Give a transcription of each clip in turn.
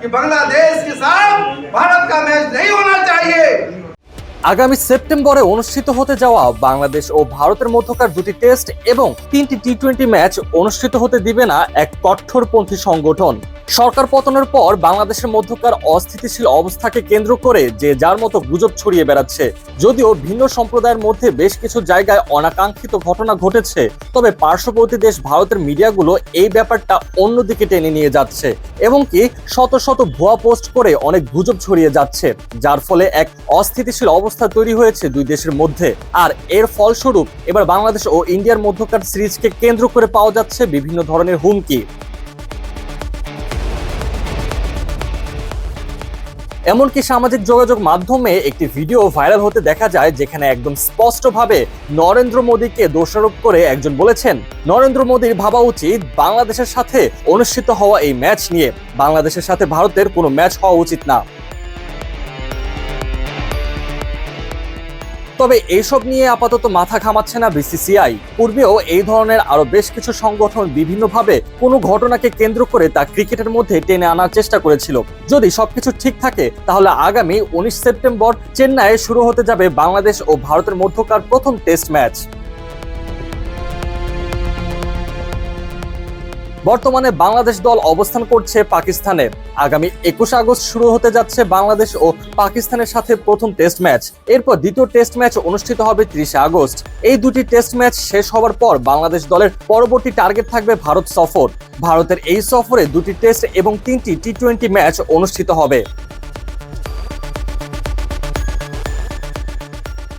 कि बांग्लादेश के साथ भारत का मैच नहीं होना चाहिए। আগামী সেপ্টেম্বরে অনুষ্ঠিত হতে যাওয়া বাংলাদেশ ও ভারতের মধ্যকার দুটি টেস্ট এবং তিনটি টি টোয়েন্টি ম্যাচ অনুষ্ঠিত হতে দিবে না এক কঠোরপন্থী সংগঠন। সরকার পতনের পর বাংলাদেশের মধ্যকার অস্থিতিশীল অবস্থাকে কেন্দ্র করে যে যার মতো গুজব ছড়িয়ে বেড়াচ্ছে, যদিও ভিন্ন সম্প্রদায়ের মধ্যে বেশ কিছু জায়গায় অনাকাঙ্ক্ষিত ঘটনা ঘটেছে, তবে পার্শ্ববর্তী দেশ ভারতের মিডিয়াগুলো এই ব্যাপারটা অন্যদিকে টেনে নিয়ে যাচ্ছে এবং কি শত শত ভুয়া পোস্ট করে অনেক গুজব ছড়িয়ে যাচ্ছে, যার ফলে এক অস্থিতিশীল অবস্থা তৈরি হয়েছে দুই দেশের মধ্যে। আর এর ফলস্বরূপ এবার বাংলাদেশ ও ইন্ডিয়ার মধ্যকার সিরিজকে কেন্দ্র করে পাওয়া যাচ্ছে বিভিন্ন ধরনের হুমকি। এমনকি সামাজিক যোগাযোগ মাধ্যমে একটি ভিডিও ভাইরাল হতে দেখা যায়, যেখানে একদম স্পষ্টভাবে নরেন্দ্র মোদীকে দোষারোপ করে একজন বলেছেন, নরেন্দ্র মোদীর ভাবা উচিত বাংলাদেশের সাথে অনুষ্ঠিত হওয়া এই ম্যাচ নিয়ে। বাংলাদেশের সাথে ভারতের কোনো ম্যাচ হওয়া উচিত না। তবে এসব নিয়ে আপাতত মাথা ঘামাচ্ছে না বিসিসিআই। পূর্বেও এই ধরনের আরও বেশ কিছু সংগঠন বিভিন্নভাবে কোনো ঘটনাকে কেন্দ্র করে তা ক্রিকেটের মধ্যে টেনে আনার চেষ্টা করেছিল। যদি সবকিছু ঠিক থাকে, তাহলে আগামী উনিশ সেপ্টেম্বর চেন্নাইয়ে শুরু হতে যাবে বাংলাদেশ ও ভারতের মধ্যকার প্রথম টেস্ট ম্যাচ। বর্তমানে বাংলাদেশ দল অবস্থান করছে পাকিস্তানে। আগামী একুশ আগস্ট শুরু হতে যাচ্ছে বাংলাদেশ ও পাকিস্তানের সাথে প্রথম টেস্ট ম্যাচ। এরপর দ্বিতীয় টেস্ট ম্যাচ অনুষ্ঠিত হবে ত্রিশে আগস্ট। এই দুটি টেস্ট ম্যাচ শেষ হওয়ার পর বাংলাদেশ দলের পরবর্তী টার্গেট থাকবে ভারত সফর। ভারতের এই সফরে দুটি টেস্ট এবং তিনটি টি টোয়েন্টি ম্যাচ অনুষ্ঠিত হবে।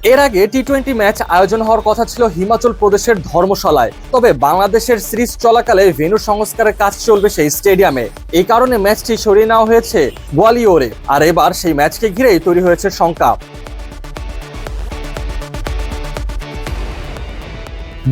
এর আগে টি টোয়েন্টি ম্যাচ আয়োজন হওয়ার কথা ছিল হিমাচল প্রদেশের ধর্মশালায়। তবে বাংলাদেশের সিরিজ চলাকালে ভেন্যু সংস্কারের কাজ চলবে সেই স্টেডিয়ামে। এই কারণে ম্যাচটি সরিয়ে নেওয়া হয়েছে গোয়ালিয়রে। আর এবার সেই ম্যাচকে ঘিরেই তৈরি হয়েছে শঙ্কা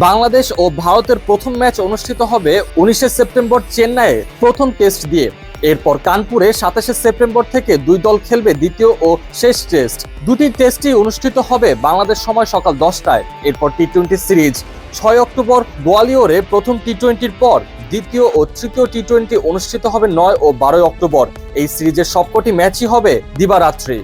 বাংলাদেশ ও ভারতের প্রথম ম্যাচ অনুষ্ঠিত হবে উনিশে সেপ্টেম্বর চেন্নাইয়ে, প্রথম টেস্ট দিয়ে। এরপর কানপুরে সাতাশে সেপ্টেম্বর থেকে দুই দল খেলবে দ্বিতীয় ও শেষ টেস্ট। দুটি টেস্টই অনুষ্ঠিত হবে বাংলাদেশ সময় সকাল দশটায়। এরপর টি টোয়েন্টি সিরিজ। ছয় অক্টোবর গোয়ালিয়রে প্রথম টি টোয়েন্টির পর দ্বিতীয় ও তৃতীয় টি টোয়েন্টি অনুষ্ঠিত হবে নয় ও বারোই অক্টোবর। এই সিরিজের সবকটি ম্যাচই হবে দিবারাত্রি।